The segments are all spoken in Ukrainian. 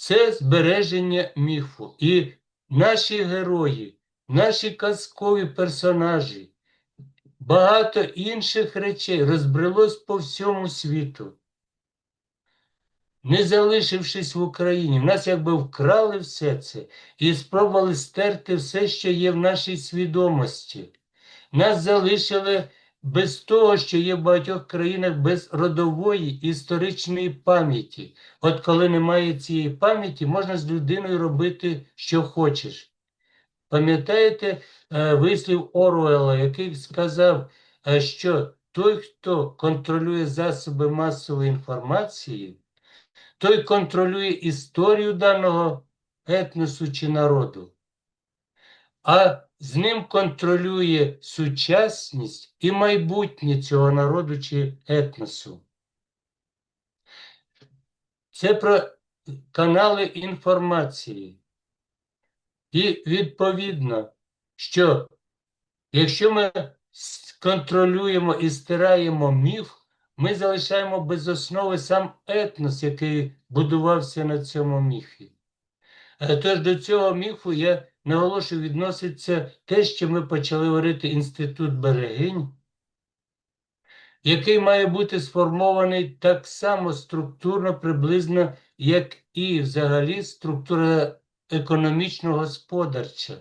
це збереження міфу. І наші герої, наші казкові персонажі, багато інших речей розбрелось по всьому світу. Не залишившись в Україні, в нас якби вкрали все це і спробували стерти все, що є в нашій свідомості. Нас залишили без того, що є в багатьох країнах без родової історичної пам'яті. От коли немає цієї пам'яті, можна з людиною робити, що хочеш. Пам'ятаєте е, вислів Оруела, який сказав, е, що той, хто контролює засоби масової інформації, той контролює історію даного етносу чи народу, а з ним контролює сучасність і майбутнє цього народу чи етносу. Це про канали інформації. І відповідно, що якщо ми контролюємо і стираємо міф, ми залишаємо без основи сам етнос, який будувався на цьому міфі. Е, Тож до цього міфу я наголошую відноситься те, що ми почали говорити Інститут берегинь, який має бути сформований так само структурно, приблизно, як і взагалі структура економічно-господарча,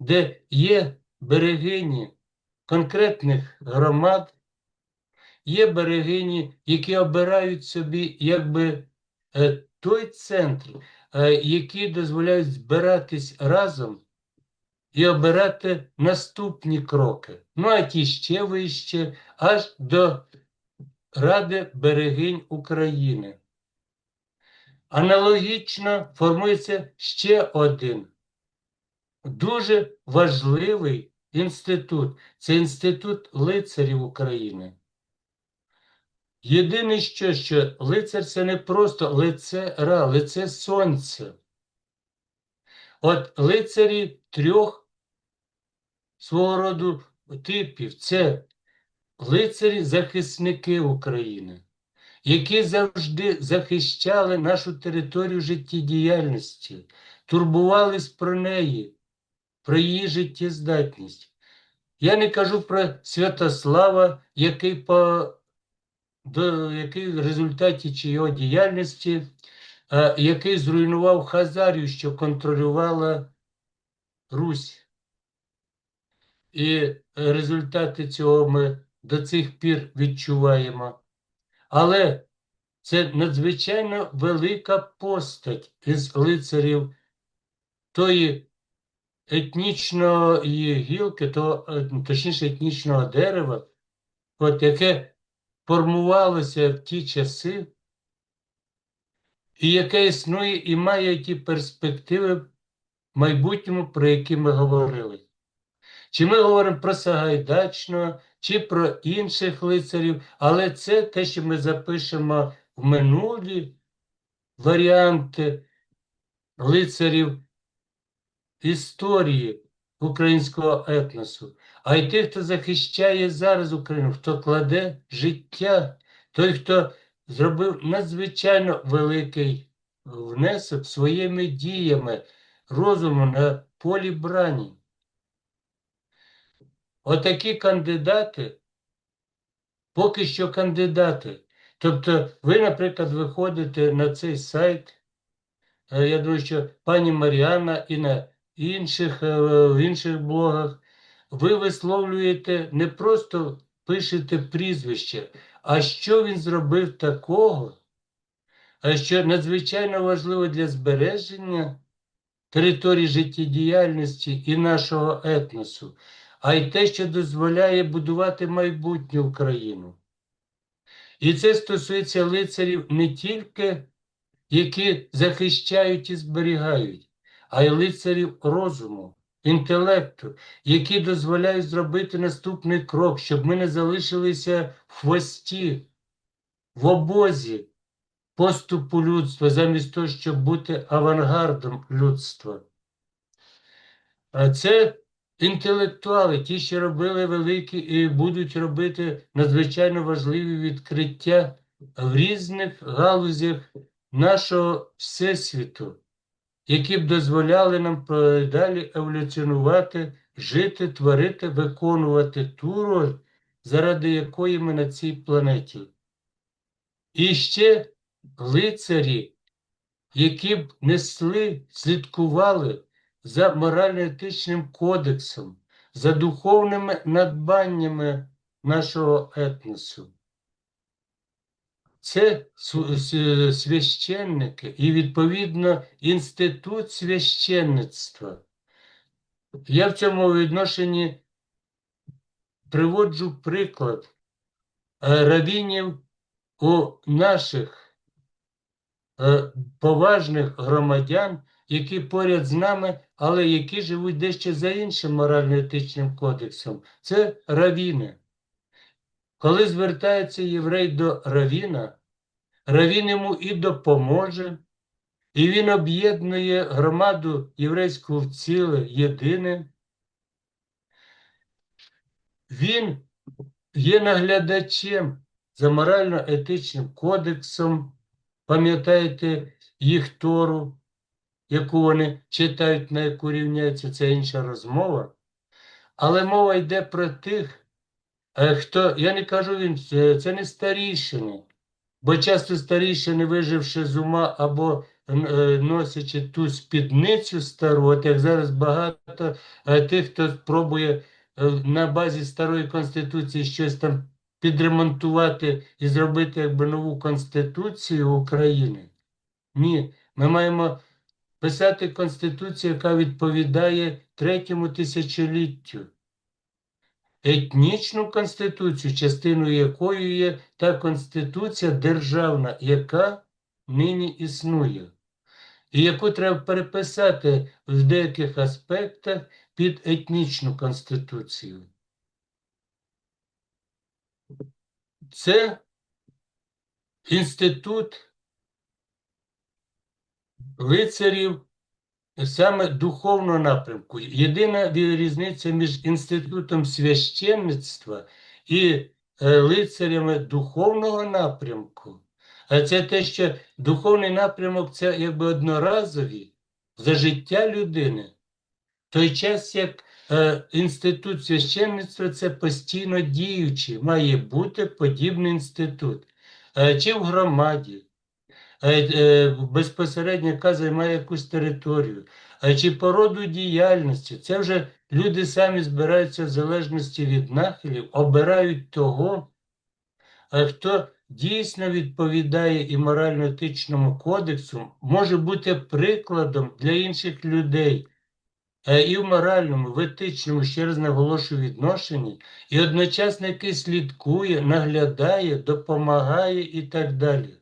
де є берегині конкретних громад, є берегині, які обирають собі якби е, той центр, які дозволяють збиратись разом і обирати наступні кроки. Ну, а ті ще вище, аж до Ради берегинь України. Аналогічно формується ще один дуже важливий інститут. Це інститут лицарів України. Єдине що, що лицар це не просто лице ра, лице сонця. От лицарі трьох свого роду типів це лицарі-захисники України, які завжди захищали нашу територію життєдіяльності, турбувались про неї, про її життєздатність. Я не кажу про Святослава, який по до який в результаті чийого діяльності, е, який зруйнував Хазарію, що контролювала Русь. І результати цього ми до цих пір відчуваємо. Але це надзвичайно велика постать із лицарів тої етнічної гілки, то, е, точніше етнічного дерева, от яке формувалося в ті часи, і яке існує і має ті перспективи в майбутньому, про які ми говорили. Чи ми говоримо про Сагайдачного, чи про інших лицарів, але це те, що ми запишемо в минулі варіанти лицарів історії українського етносу, а й тих, хто захищає зараз Україну, хто кладе життя, той, хто зробив надзвичайно великий внесок своїми діями, розумом на полі брані. Отакі кандидати, поки що кандидати. Тобто, ви, наприклад, виходите на цей сайт. е, Я думаю, що пані Маріана і на інших, е, в інших блогах, ви висловлюєте не просто пишете прізвище, а що він зробив такого, а що надзвичайно важливо для збереження території життєдіяльності і нашого етносу, а й те, що дозволяє будувати майбутню Україну. І це стосується лицарів не тільки, які захищають і зберігають, а й лицарів розуму, інтелекту, які дозволяють зробити наступний крок, щоб ми не залишилися в хвості, в обозі поступу людства, замість того, щоб бути авангардом людства. А Це інтелектуали, ті, що робили великі і будуть робити надзвичайно важливі відкриття в різних галузях нашого Всесвіту, які б дозволяли нам далі еволюціонувати, жити, творити, виконувати ту роль, заради якої ми на цій планеті. І ще лицарі, які б несли, слідкували за морально-етичним кодексом, за духовними надбаннями нашого етносу. Це священники і, відповідно, інститут священництва. Я в цьому відношенні приводжу приклад е, равінів у наших е, поважних громадян, які поряд з нами, але які живуть дещо за іншим морально-етичним кодексом. Це равіни. Коли звертається єврей до равіна, равін йому і допоможе, і він об'єднує громаду єврейську в ціле єдине. Він є наглядачем за морально-етичним кодексом. Пам'ятаєте їх Тору, яку вони читають, на яку рівняються, це інша розмова. Але мова йде про тих, хто, я не кажу він, це це не старішини, бо часто старішини, виживши з ума або е, носячи ту спідницю стару, от як зараз багато е, тих, хто спробує е, на базі старої конституції щось там підремонтувати і зробити якби нову конституцію України. Ні, ми маємо писати конституцію, яка відповідає третьому тисячоліттю. Етнічну конституцію, частиною якої є та конституція державна, яка нині існує, і яку треба переписати в деяких аспектах під етнічну конституцію. Це інститут лицарів саме духовного напрямку. Єдина різниця між інститутом священництва і е, лицарями духовного напрямку. А це те, що духовний напрямок це якби одноразові за життя людини. В той час, як е, інститут священництва це постійно діючий, має бути подібний інститут. Е, чи в громаді, безпосередньо яка займає якусь територію, а чи по роду діяльності. Це вже люди самі збираються в залежності від нахилів, обирають того, хто дійсно відповідає і морально-етичному кодексу, може бути прикладом для інших людей. е, І в моральному, в етичному, ще раз наголошую відношенні, і одночасно який слідкує, наглядає, допомагає і так далі.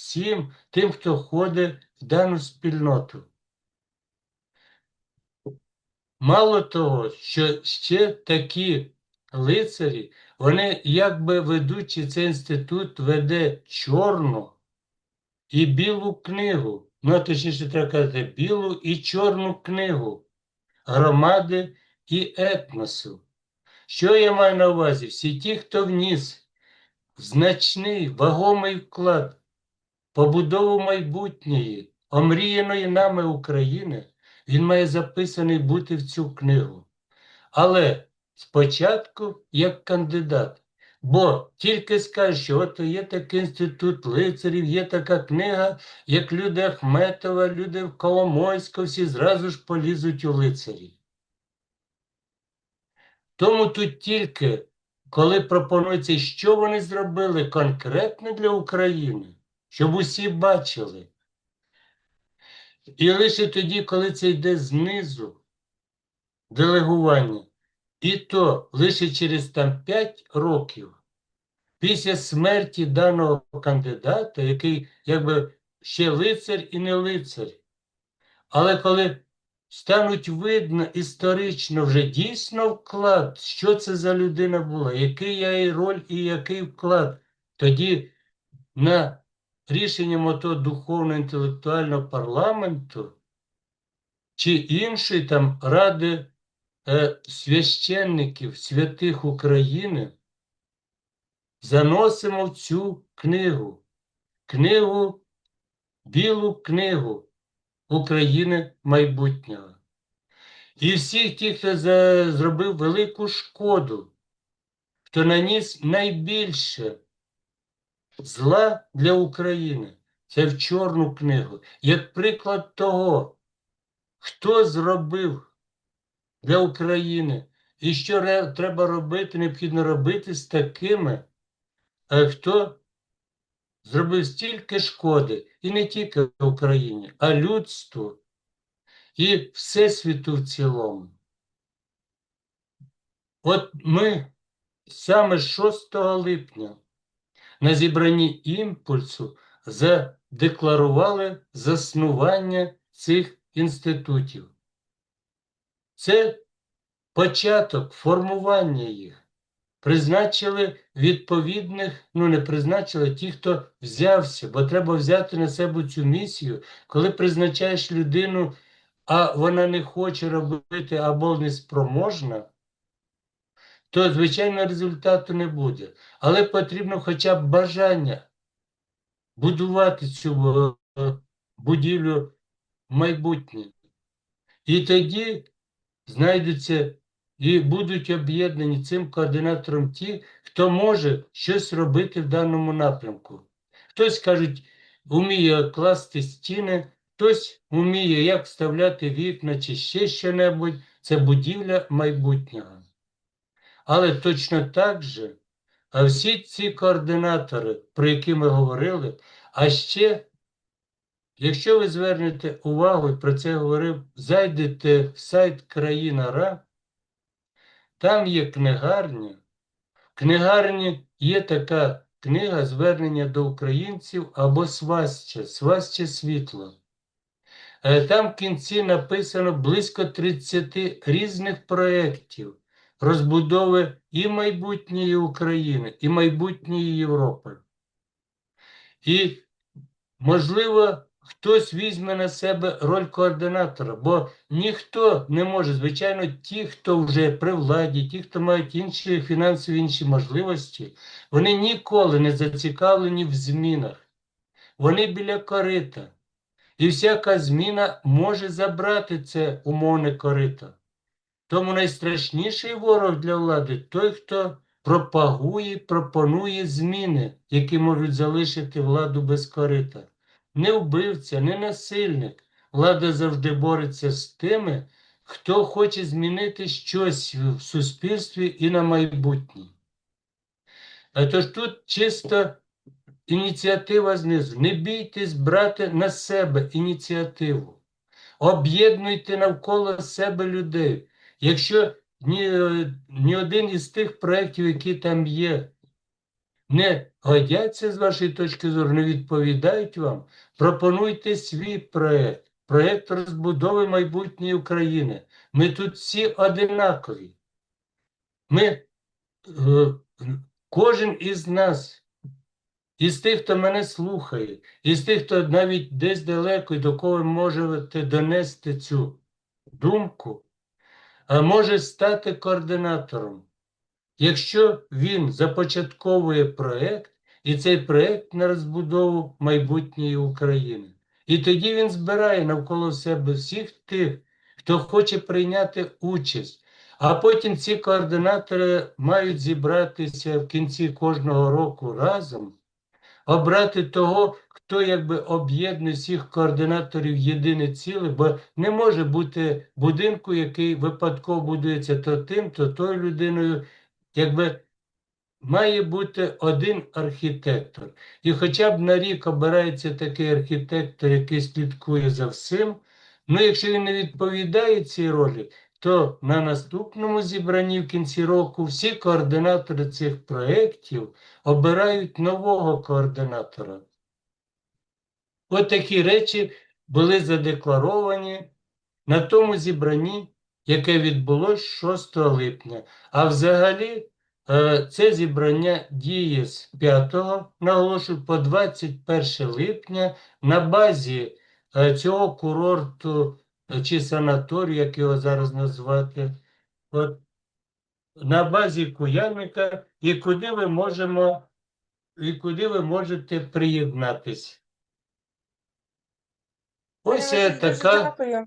Всім тим, хто ходить в дану спільноту. Мало того, що ще такі лицарі, вони якби ведучи цей інститут веде чорну і білу книгу, ну точніше треба казати, білу і чорну книгу громади і етносу. Що я маю на увазі? Всі ті, хто вніс значний вагомий вклад побудову майбутньої, омріяної нами України, він має записаний бути в цю книгу. Але спочатку як кандидат. Бо тільки скажеш, що от є такий інститут лицарів, є така книга, як люди Ахметова, люди Коломойського, всі зразу ж полізуть у лицарі. Тому тут тільки, коли пропонується, що вони зробили конкретно для України, щоб усі бачили. І лише тоді, коли це йде знизу делегування, і то лише через там 5 років після смерті даного кандидата, який якби ще лицар і не лицар. Але коли стануть видно історично вже дійсно вклад, що це за людина була, який її роль і який вклад, тоді на рішенням ото духовно-інтелектуального парламенту чи іншої там ради е, священників святих України заносимо в цю книгу. Книгу Білу книгу України майбутнього. І всіх тих, хто за- зробив велику шкоду, хто наніс найбільше зла для України, це в Чорну книгу. Як приклад того, хто зробив для України і що треба робити, необхідно робити з такими, е, хто зробив стільки шкоди, і не тільки Україні, а людству і Всесвіту в цілому. От ми саме 6 липня на зібранні імпульсу задекларували заснування цих інститутів. Це початок формування їх. Призначили відповідних, ну не призначили ті, хто взявся, бо треба взяти на себе цю місію, коли призначаєш людину, а вона не хоче робити або не спроможна, то, звичайно, результату не буде. Але потрібно хоча б бажання будувати цю е, будівлю майбутнє. І тоді знайдуться і будуть об'єднані цим координатором ті, хто може щось робити в даному напрямку. Хтось, кажуть, вміє класти стіни, хтось вміє, як вставляти вікна чи ще що-небудь. Це будівля майбутнього. Але точно так же, а всі ці координатори, про які ми говорили, а ще, якщо ви звернете увагу, і про це говорив, зайдете в сайт Країна Ра, там є книгарня. В книгарні є така книга звернення до українців або свастя, свастя світло. Е, Там в кінці написано близько 30 різних проєктів розбудови і майбутньої України, і майбутньої Європи. І, можливо, хтось візьме на себе роль координатора, бо ніхто не може, звичайно, ті, хто вже при владі, ті, хто мають інші фінансові інші можливості, вони ніколи не зацікавлені в змінах. Вони біля корита. І всяка зміна може забрати це умовне корито. Тому найстрашніший ворог для влади той, хто пропагує, пропонує зміни, які можуть залишити владу без корита. Не вбивця, не насильник. Влада завжди бореться з тими, хто хоче змінити щось в суспільстві і на майбутнє. Тож тут чисто ініціатива знизу. Не бійтесь брати на себе ініціативу. Об'єднуйте навколо себе людей. Якщо ні, ні один із тих проєктів, які там є, не годяться з вашої точки зору, не відповідають вам, пропонуйте свій проєкт, проєкт розбудови майбутньої України. Ми тут всі одинакові. Ми, е, кожен із нас, із тих, хто мене слухає, із тих, хто навіть десь далеко і до кого можете донести цю думку, може стати координатором. Якщо він започатковує проєкт, і цей проєкт на розбудову майбутньої України. І тоді він збирає навколо себе всіх тих, хто хоче прийняти участь. А потім ці координатори мають зібратися в кінці кожного року разом, обрати того, хто якби об'єднує всіх координаторів єдине ціле, бо не може бути будинку, який випадково будується то тим, то тою людиною, якби має бути один архітектор. І хоча б на рік обирається такий архітектор, який слідкує за всім. Ну, якщо він не відповідає цій ролі, то на наступному зібранні в кінці року всі координатори цих проєктів обирають нового координатора. От такі речі були задекларовані на тому зібранні, яке відбулось 6 липня. А взагалі е, це зібрання діє з 5 наголошую по 21 липня на базі е, цього курорту е, чи санаторію, як його зараз назвати. От, на базі Куяника, і куди ви можемо, і куди ви можете приєднатись. Ось е, така. дякую.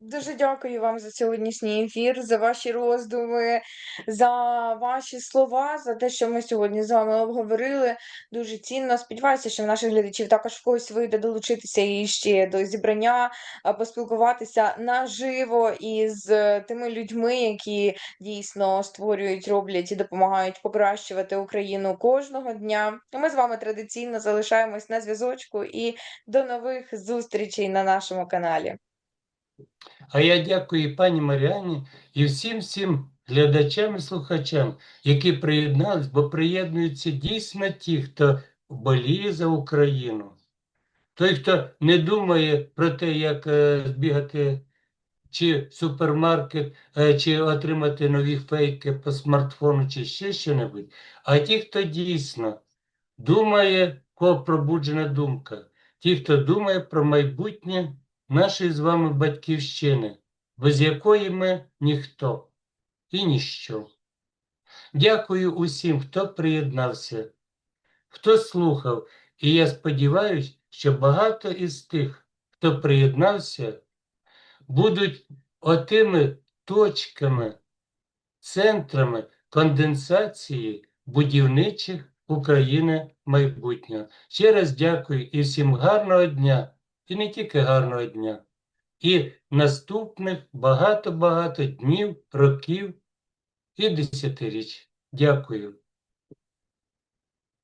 Дуже дякую вам за сьогоднішній ефір, за ваші роздуми, за ваші слова, за те, що ми сьогодні з вами обговорили. Дуже цінно. Сподіваюся, що наших глядачів також в когось вийде долучитися і ще до зібрання, поспілкуватися наживо із е, тими людьми, які дійсно створюють, роблять і допомагають покращувати Україну кожного дня. Ми з вами традиційно залишаємось на зв'язочку і до нових зустрічей на нашому каналі. А я дякую і пані Маріані і всім всім глядачам і слухачам, які приєднались, бо приєднуються дійсно ті, хто боліє за Україну. Той, хто не думає про те, як е, збігати чи супермаркет, е, чи отримати нові фейки по смартфону, чи ще що-небудь, а ті, хто дійсно думає, кого пробуджена думка, ті, хто думає про майбутнє нашої з вами батьківщини, без якої ми ніхто і ніщо. Дякую усім, хто приєднався, хто слухав, і я сподіваюся, що багато із тих, хто приєднався, будуть отими точками, центрами конденсації будівничих України майбутнього. Ще раз дякую і всім гарного дня, і не тільки гарного дня, і наступних багато-багато днів, років і десятиріч. Дякую.